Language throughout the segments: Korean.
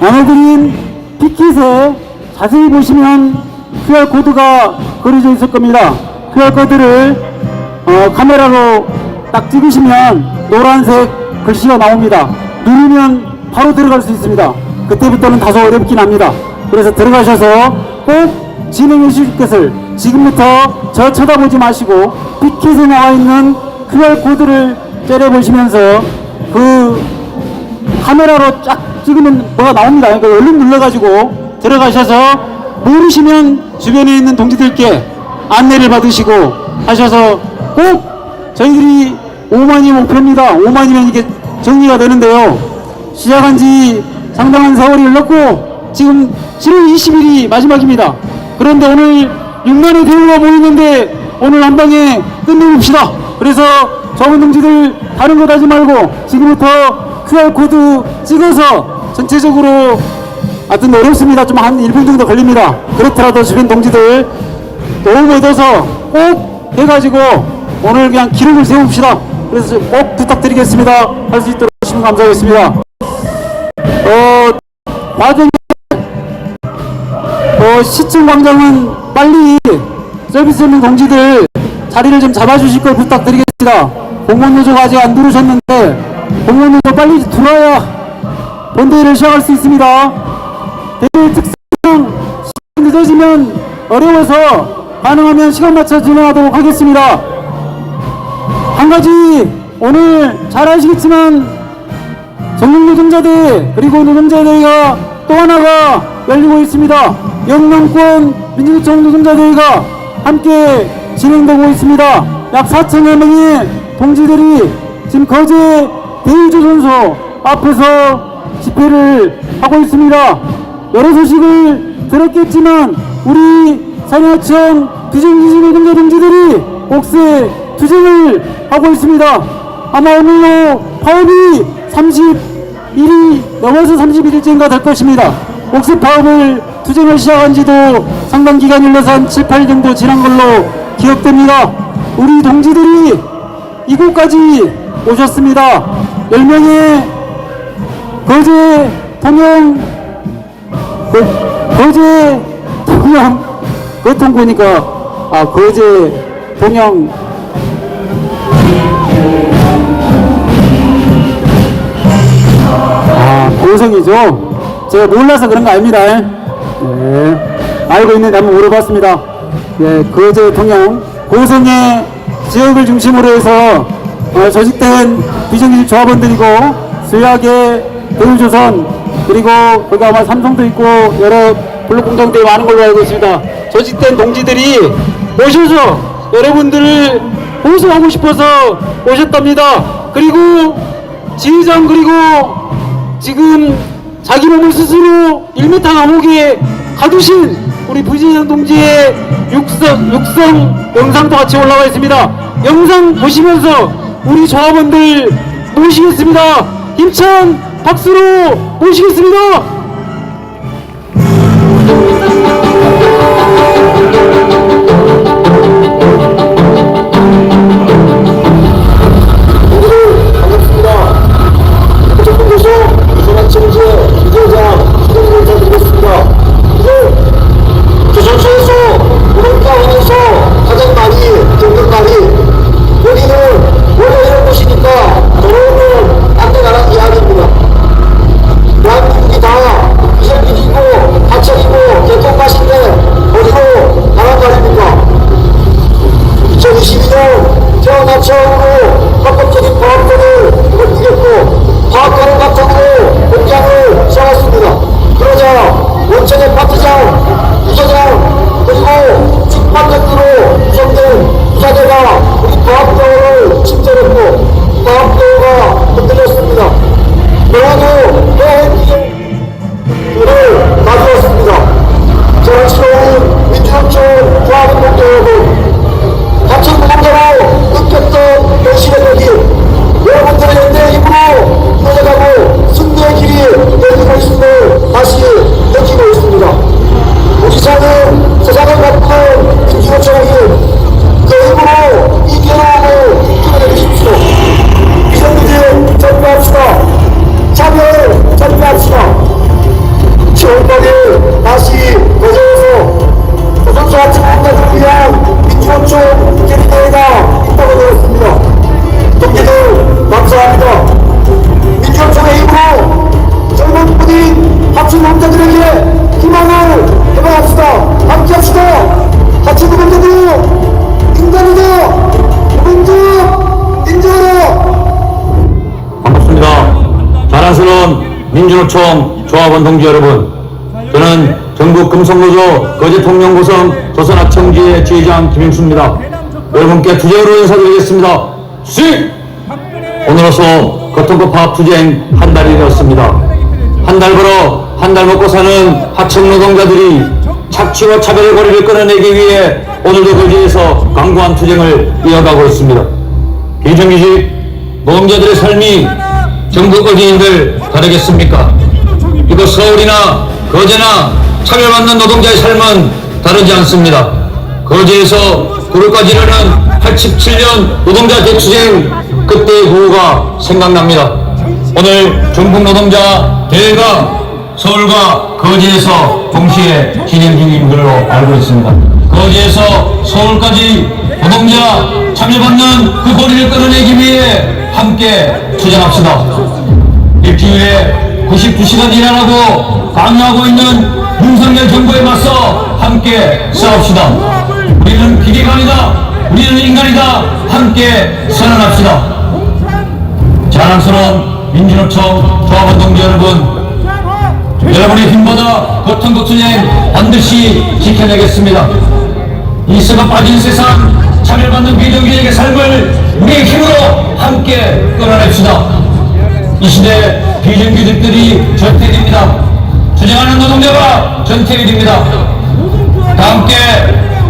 나눠드린 피켓에 자세히 보시면 QR코드가 그려져 있을 겁니다. QR코드를 어, 카메라로 딱 찍으시면 노란색 글씨가 나옵니다. 누르면 바로 들어갈 수 있습니다. 그때부터는 다소 어렵긴 합니다. 그래서 들어가셔서 꼭 진행해 주실 것을 지금부터 저 쳐다보지 마시고 피켓에 나와 있는 QR코드를 째려보시면서 그 카메라로 쫙 찍으면 뭐가 나옵니다. 그러니까 얼른 눌러가지고 들어가셔서 모르시면 주변에 있는 동지들께 안내를 받으시고 하셔서 꼭 저희들이 5만이 목표입니다. 5만이면 이게 정리가 되는데요. 시작한 지 상당한 세월이 흘렀고 지금 7월 20일이 마지막입니다. 그런데 오늘 6만의 대우가 모이는데 오늘 한 방에 끝내봅시다. 그래서 적은 동지들 다른 것 하지 말고 지금부터 QR코드 찍어서 전체적으로 하여튼 어렵습니다. 좀 한 1분 정도 걸립니다. 그렇더라도 주변 동지들 도움 얻어서 꼭 해가지고 오늘 그냥 기록을 세웁시다. 그래서 꼭 부탁드리겠습니다. 할 수 있도록 하시면 감사하겠습니다. 어, 과정에 어, 시청 광장은 빨리 서비스 있는 동지들 자리를 좀 잡아주실 걸 부탁드리겠습니다. 공무원노조가 아직 안 들어오셨는데 공무원노조 빨리 들어와야 본대회를 시작할 수 있습니다. 대회 특성 늦어지면 어려워서 가능하면 시간 맞춰 진행하도록 하겠습니다. 한 가지 오늘 잘 아시겠지만 전국 노동자대 그리고 노동자대회가 또 하나가 열리고 있습니다. 영남권 민주노총 노동자대회가 함께 진행되고 있습니다. 약 4천여 명의 동지들이 지금 거제 대의조선소 앞에서 집회를 하고 있습니다. 여러 소식을 들었겠지만 우리 산하청 비정규직 노동자 동지들이 옥새 투쟁을 하고 있습니다. 아마 오늘로 파업이 31일 넘어서 31일째인가 될 것입니다. 옥새 파업을 투쟁을 시작한 지도 상당 기간이 흘러서 한 7, 8일 정도 지난 걸로 기억됩니다. 우리 동지들이 이곳까지 오셨습니다. 10명의 거제 통영 거, 거제 통영. 거통 보니까 아 거제 통영. 아 고성이죠? 제가 몰라서 그런 거 아닙니다. 네. 알고 있는데 한번 물어봤습니다. 예 거제 통영. 고성의 지역을 중심으로 해서 어, 조직된 비정규직 조합원들이고 수약의 대우조선 그리고 거기 아마 삼성도 있고 여러 블록공장들이 많은 걸로 알고 있습니다. 조직된 동지들이 오셔서 여러분들을 호소하고 싶어서 오셨답니다. 그리고 지휘장 그리고 지금 자기 몸을 스스로 1m 감옥에 가두신 우리 부진영 동지의 육성, 육성 영상도 같이 올라와 있습니다. 영상 보시면서 우리 조합원들 모시겠습니다. 힘찬 박수로 모시겠습니다. 민주노총 조합원 동지 여러분, 저는 전국 금속노조 거제통영 고성 조선학청지의 지회장 김영수입니다. 여러분께 투쟁으로 인사드리겠습니다. 수익! 오늘로서 거통급 파업 투쟁 한 달이 되었습니다. 한 달 벌어 한 달 먹고 사는 하청 노동자들이 착취와 차별의 고리를 끊어내기 위해 오늘도 거제에서 강고한 투쟁을 이어가고 있습니다. 비정규직 노동자들의 삶이 전국 어디인들 다르겠습니까? 이거 서울이나 거제나 차별받는 노동자의 삶은 다르지 않습니다. 거제에서 구로까지 이르는 87년 노동자 대투쟁 그때의 구호가 생각납니다. 오늘 전국 노동자 대회가 서울과 거제에서 동시에 진행 중인 걸로 알고 있습니다. 거제에서 서울까지 노동자 참여받는 그 고리를 끌어내기 위해 함께 투쟁합시다. 일주일에 99시간 일하라고 강요하고 있는 윤석열 정부에 맞서 함께 싸웁시다. 우리는 기계감이다. 우리는 인간이다. 함께 선언합시다. 자랑스러운 민주노총 조합원 동지 여러분, 여러분의 힘보다 고통국 투쟁 반드시 지켜내겠습니다. 이 썩어 빠진 세상, 차별받는 비정규직의 삶을 우리의 힘으로 함께 끌어냅시다. 이 시대 비정규직들이 전태일입니다. 투쟁하는 노동자가 전태일입니다. 다 함께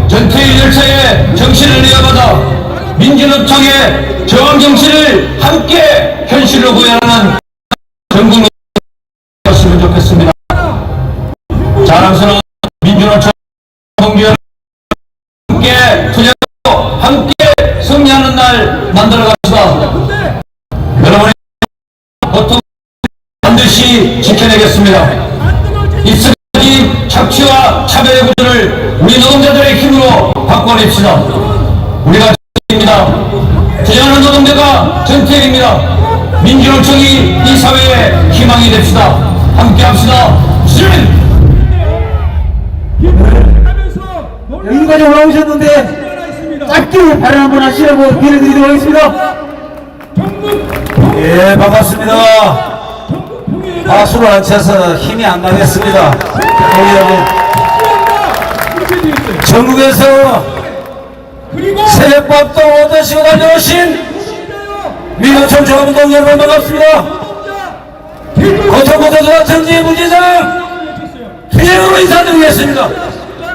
전태일 열차의 정신을 이어받아 민주노총의 저항 정신을 함께 현실로 구현하는 여러분 함께 투쟁하고 함께 승리하는 날 만들어 갑시다. 여러분의 고통 반드시 지켜내겠습니다. 이스까지 착취와 차별의 구조를 우리 노동자들의 힘으로 바꿔냅시다. 우리가 전태일입니다. 투쟁하는 노동자가 전태일입니다. 민주노총이 이 사회의 희망이 됩시다. 함께 합시다. 신! 여기까지 올라오셨는데 짧게 발언 한번 하시라고 기회 드리도록 하겠습니다. 예, 반갑습니다. 박수를 안 쳐서 힘이 안 나겠습니다. 여러분, 전국에서 새벽밥도 얻으시고 달려오신 민노총 조합운동 여러분 반갑습니다. 고통고도조합 정지 부지장 투쟁으로 인사드리겠습니다.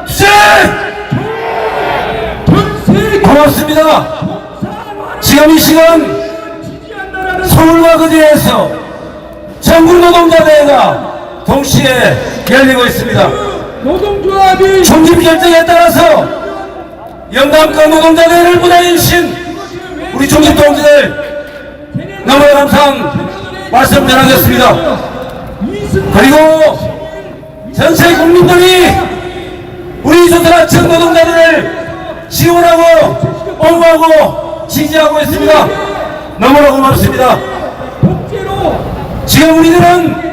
투쟁! 고맙습니다. 지금 이 시간 서울과 거제에서 전국 노동자대회가 동시에 열리고 있습니다. 노동조합이 총집 결정에 따라서 영남권 노동자대회를 부장해주신 우리 총집 동지들 너무나 감사한 말씀 전하겠습니다. 그리고 전체 국민들이 우리 조선하청 노동자들을 지원하고 옹호하고 지지하고 있습니다. 너무나 고맙습니다. 지금 우리들은.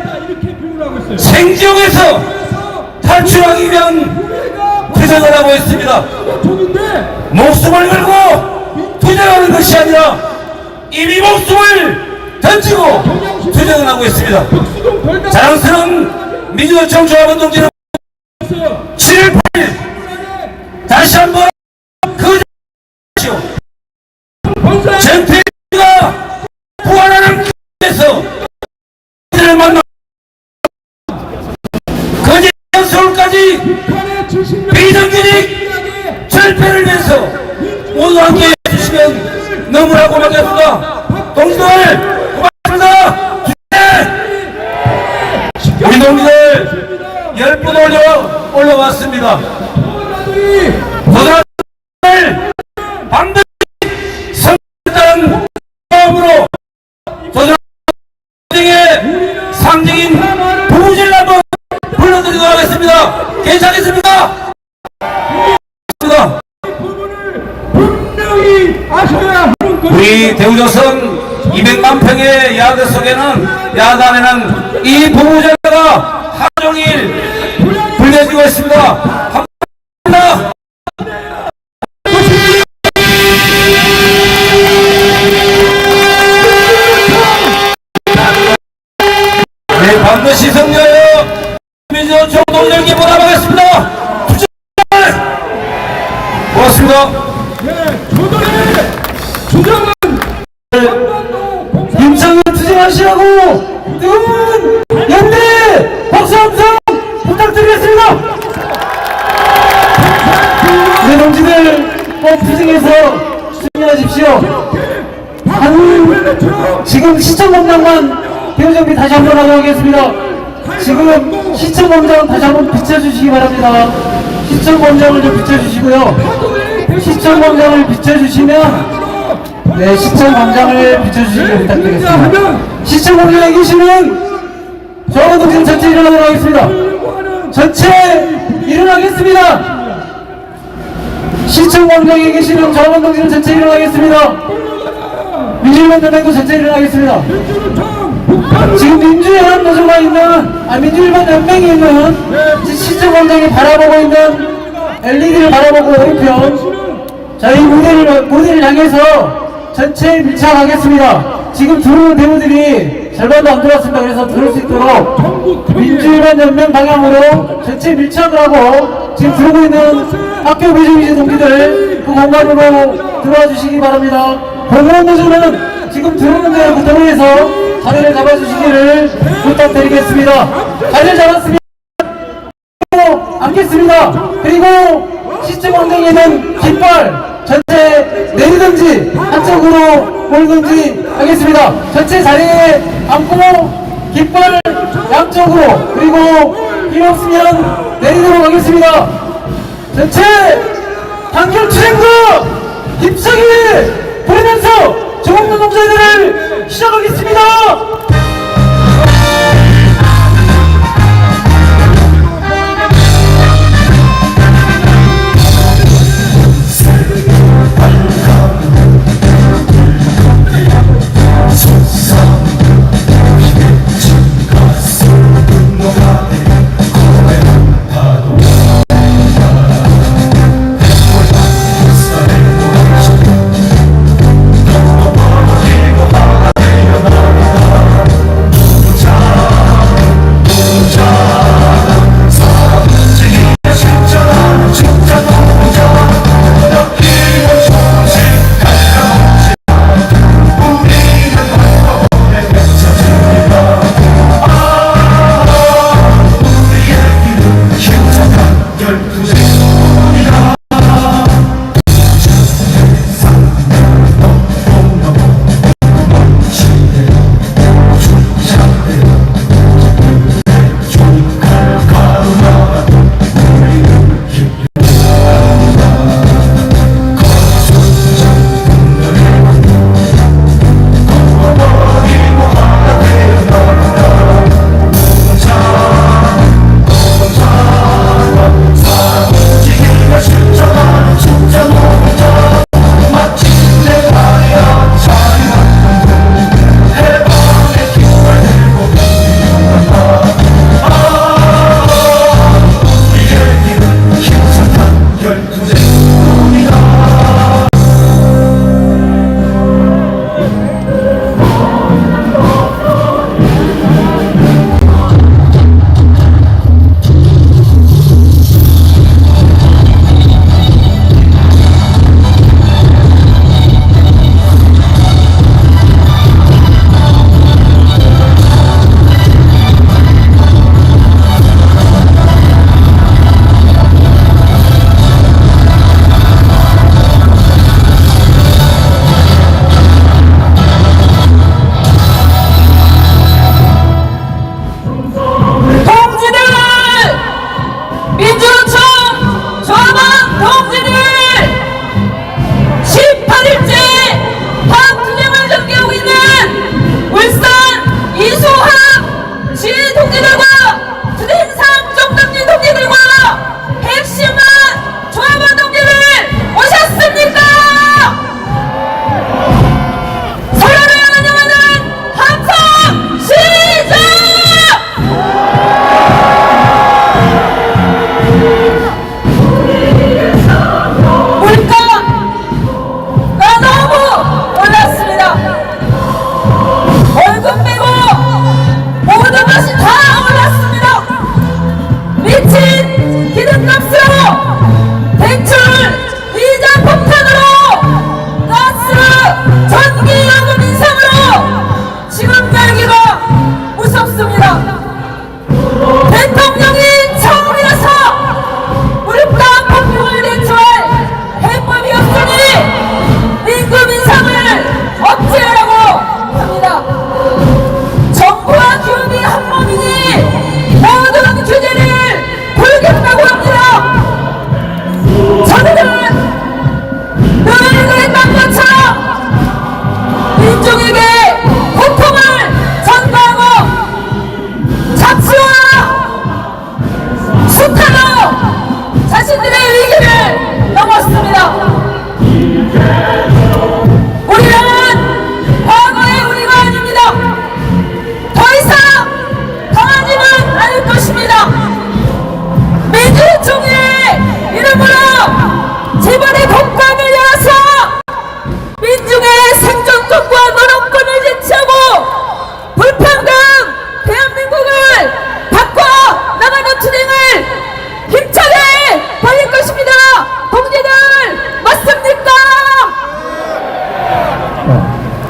생지옥에서 탈출하기 위한 투쟁을 하고 있습니다. 목숨을 걸고 투쟁하는 것이 아니라 이미 목숨을 던지고 투쟁을 하고 있습니다. 자랑스러운 민주노총 있어요. 7일 8일 다시 한번 서울까지 북한의 70명 비정규직 철폐를 위해서 모두 함께 해주시면 너무나 고맙겠습니다. 동지들 고맙습니다. 네. 우리 동지들 열분 올려 올라왔습니다. 도전을 반드시 대우조선 200만 평의 야드 속에는 야단에는 이 부부제가 하루 종일 불려지고 있습니다. 감사합니다. 네, 반드시 민주노 총 동료에게 보답하겠습니다. 고맙습니다. 예, 조선의 투쟁하시라고 뜨거운 연대 박수 함성 부탁드리겠습니다. 네 동지들 꼭 투쟁해서 승리하십시오. 한 지금 시청검장만 대우정비 다시 한번 하도록 하겠습니다. 지금 시청검장 다시 한번 비춰주시기 바랍니다. 시청검장을 좀 비춰주시고요. 시청검장을 비춰주시면 네, 시청 광장을 비춰주시기 부탁드리겠습니다. 시청 광장에 계시는 정원 동생 전체 일어나도록 하겠습니다. 전체 일어나겠습니다. 시청 광장에 계시는 정원 동생 전체 일어나겠습니다. 민주연맹 연맹도 전체 일어나겠습니다. 지금 민주연합 노조가 있는, 아, 민주일반 연맹이 있는 시- 시청 광장에 바라보고 있는 LED를 바라보고 우편 저희 무대를, 무대를 향해서 전체 밀착하겠습니다. 지금 들어오는 배우들이 절반도 안 들어왔습니다. 그래서 들을 수 있도록 민주일반 연맹 방향으로 전체 밀착을 하고 지금 들어오고 있는 학교 배정이신 동기들 그 공간으로 들어와 주시기 바랍니다. 보건노조는 지금 들어오는 데를 도로에서 자리를 잡아주시기를 부탁드리겠습니다. 자리를 잡았습니다. 않겠습니다. 그리고 시청 있는 깃발 전체 내리든지 한쪽으로 몰든지 하겠습니다. 전체 자리에 앉고 깃발 양쪽으로 그리고 필요 없으면 내리도록 하겠습니다. 전체 단결 투쟁과 힘차게 부르면서 조국노 농사들을 시작하겠습니다.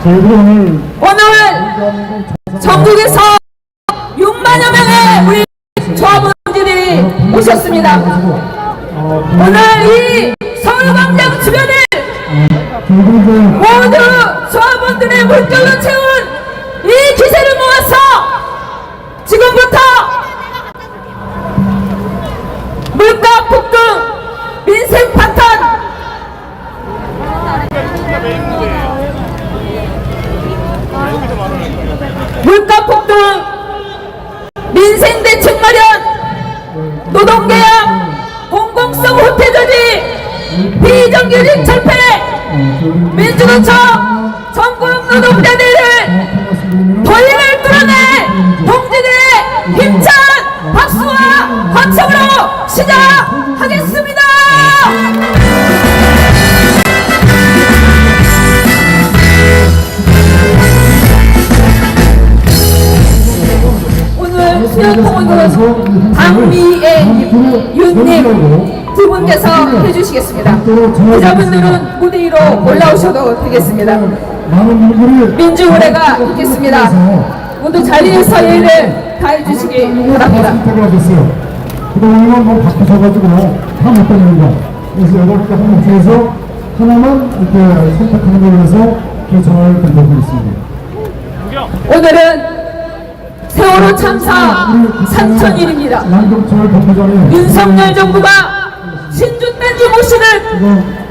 오늘 전국에서 6만여 명의 우리 조합원들이 오셨습니다. 오늘 이 서울광장 주변을 이제 모두 조합원들의 물결로 채운 이 기세를 모아서 지금부터 물가 폭등, 민생 파탄, 물가 폭등, 민생 대책 마련, 노동계약, 공공성 조직, 비정규직 철폐, 민주노총 전국 노동자들을 도리를 뚫어내 동지들의 힘찬 박수와 함성으로 시작하겠습니다. 오늘 수영공원은 박 미애 윤님 두 분께서 해주시겠습니다. 기자분들은 무대 위로 올라오셔도 되겠습니다. 민주노래가 있겠습니다. 모두 자리에서 예를 다해주시기 바랍니다. 그동안은 뭐 바쁘셔가지고 다 못 다닙니다. 그래서 여덟 개 항목중에서 하나만 이렇게 선택하는 걸로 해서 결정을 드리고 있습니다. 오늘은 세월호 참사 3천일입니다. 양동철 본부장의 윤석열 정부가 신주단지 모시는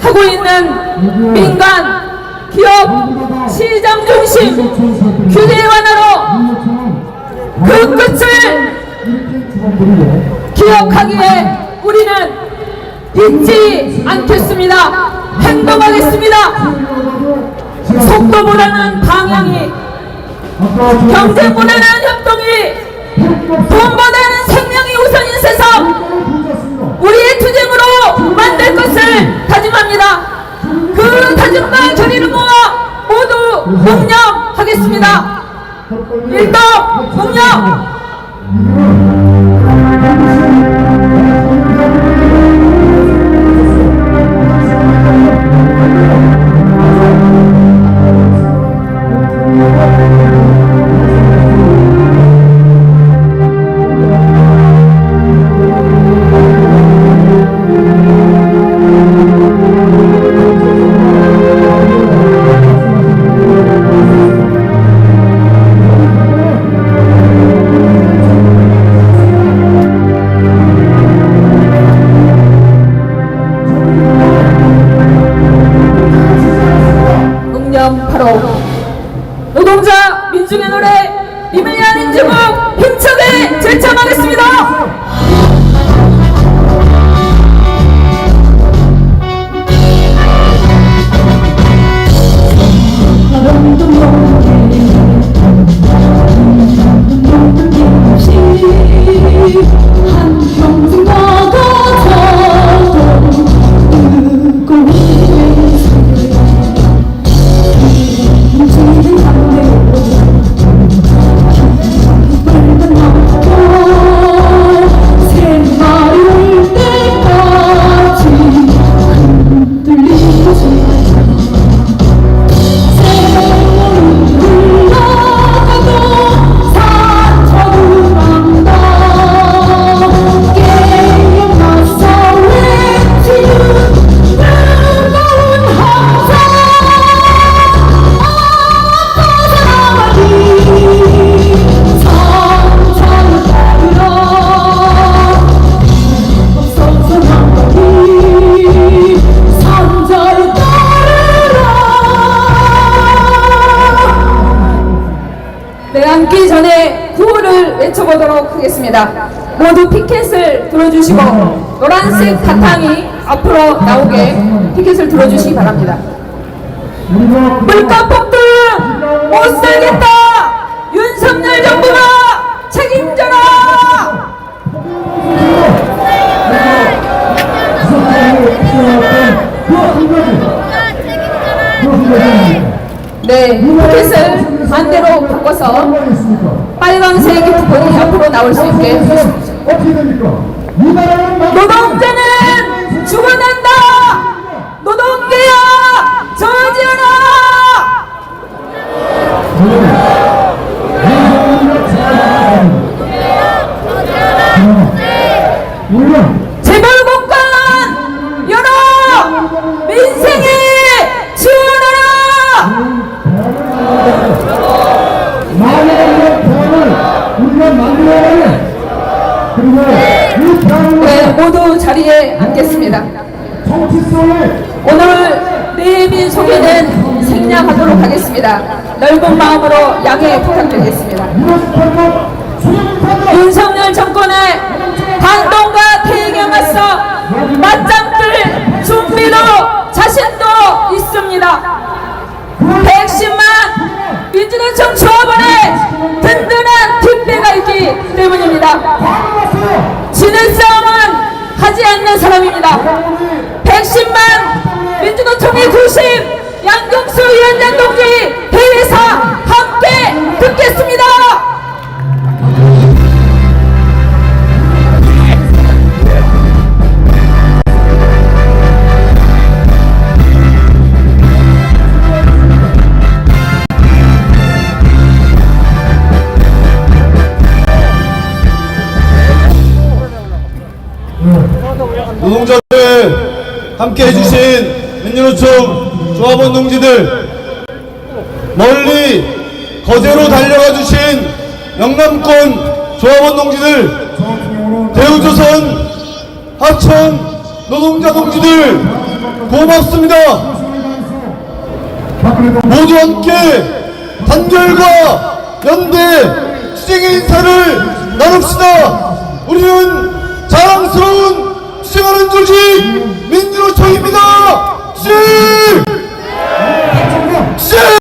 하고 있는 민간, 기업, 시장 중심 규제 완화로 그 끝을. 기억하기에 우리는 잊지 않겠습니다. 행동하겠습니다. 속도보다는 방향이, 경쟁보다는 협동이, 돈보다는 생명이 우선인 세상, 우리의 투쟁으로 만들 것을 다짐합니다. 그 다짐과 결의를 모아 모두 묵념하겠습니다. 일동 묵념! 모두 피켓을 들어주시고 노란색 바탕이 앞으로 나오게 피켓을 들어주시기 바랍니다. 우리가 물가 폭등 못 살겠다. 윤석열 정부가 책임져라. 네, 피켓을 반대로 바꿔서 빨간색 부분이 앞으로 나올 수 있게. 노동자는 죽어난다! 노동자야! 저지어라! 때문입니다. 지는 싸움은 하지 않는 사람입니다. 110만 민주노총의 구심 양경수 위원장 동지 대회사 함께 듣겠습니다. 함께 해주신 민주노총 조합원 동지들 멀리 거제로 달려가 주신 영남권 조합원 동지들 대우조선 하청 노동자 동지들 고맙습니다. 모두 함께 단결과 연대 투쟁의 인사를 나눕시다. 우리는 자랑스러운 투쟁하는 조직 민주노총입니다. 투쟁 투쟁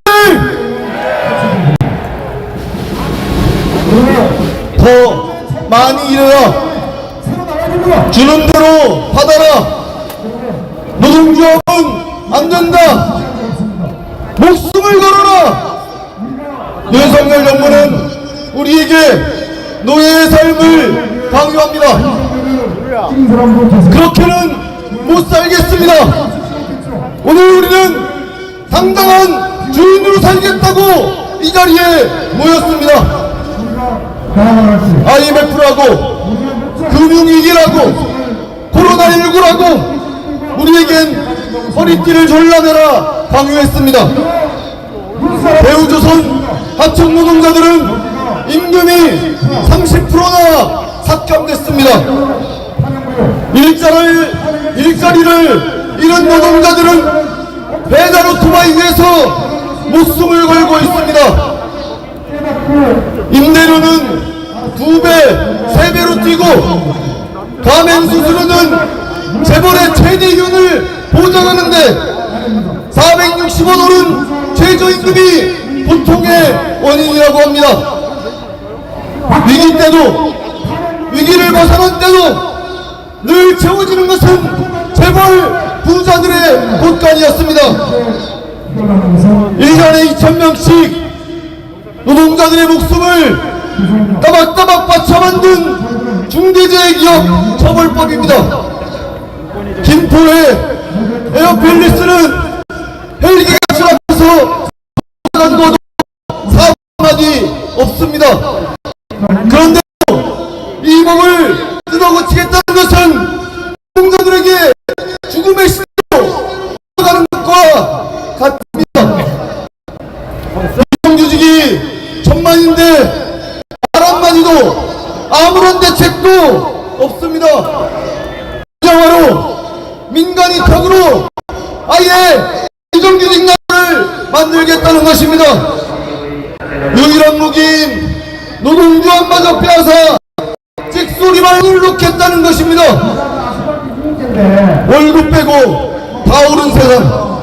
더 많이 일어나 주는 대로 받아라. 노동조합은 안 된다. 목숨을 걸어라. 윤석열 정부는 우리에게 노예의 삶을 강요합니다 그렇게는 못 살겠습니다. 오늘 우리는 당당한 주인으로 살겠다고 이 자리에 모였습니다. IMF라고 금융위기라고 코로나19라고 우리에겐 허리띠를 졸라매라 강요했습니다. 대우조선 하청 노동자들은 임금이 30%나 삭감됐습니다 일자를, 일자리를 잃은 노동자들은 배달 오토바이 위에서 목숨을 걸고 있습니다 임대료는 두 배, 세 배로 뛰고 가맹 수수료는 재벌의 최대윤을 보장하는데 460원 오른 최저임금이 보통의 원인이라고 합니다. 위기 때도 위기를 벗어난 때도 늘 채워지는 것은 재벌 부자들의 곳간이었습니다. 1년에 2천명씩 노동자들의 목숨을 따박따박 바쳐 만든 중대재해기업 처벌법입니다. 김포의 에어필리스는 헬기가 추락해서 간도도 사고마디 없습니다. 그런데 이 법을 뜯어고치겠다는 것은 노동자들에게 죽음의 시대로 가는 것과 같습니다. 유직이 천만인데 말 한마디도 아무런 대책도 없습니다. 영화로 민간이 턱으로 아예 이정규직 나라를 만들겠다는 것입니다. 유일한 무기인 노동조합마저 빼앗아 찍소리만 눌렀겠다는 것입니다. 월급 빼고 다 오른 세상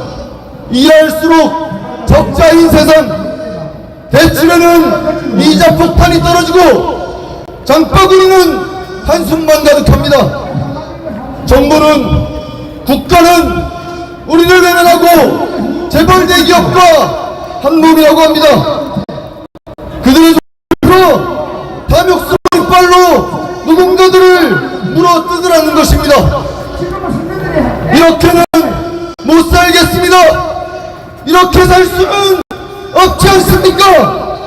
일할수록 적자인 세상 대출에는 이자 폭탄이 떨어지고 장바구니는 한숨만 가득합니다. 정부는 국가는 우리를 외면하고 재벌 대기업과 한 몸이라고 합니다. 그들의 손으로 탐욕스러운 이빨로 노동자들을 물어뜯으라는 것입니다. 이렇게는 못 살겠습니다. 이렇게 살 수는 막지 않습니까?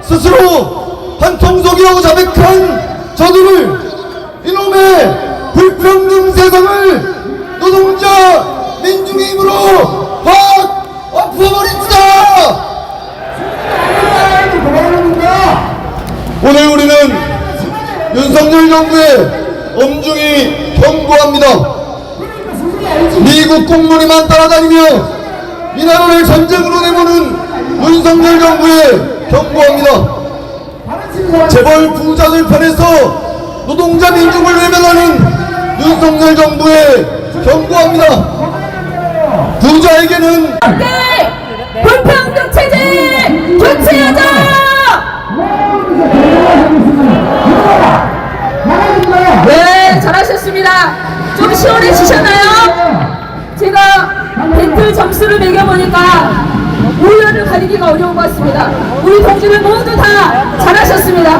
스스로 한 통속이라고 자백한 저들을 이놈의 불평등 세상을 노동자 민중의 힘으로 확 엎어버립시다! 오늘 우리는 윤석열 정부에 엄중히 경고합니다. 미국 공무원이만 따라다니며 이 나라를 전쟁으로 내모는 윤석열 정부에 경고합니다. 재벌 부자들 편에서 노동자 민중을 외면하는 윤석열 정부에 경고합니다. 부자에게는 네! 불평등 체제 교체하자! 네, 잘하셨습니다. 좀 시원해지셨나요? 제가 배틀 점수를 매겨보니까 우열을 가리기가 어려운 것 같습니다. 우리 동지들 모두 다 잘하셨습니다.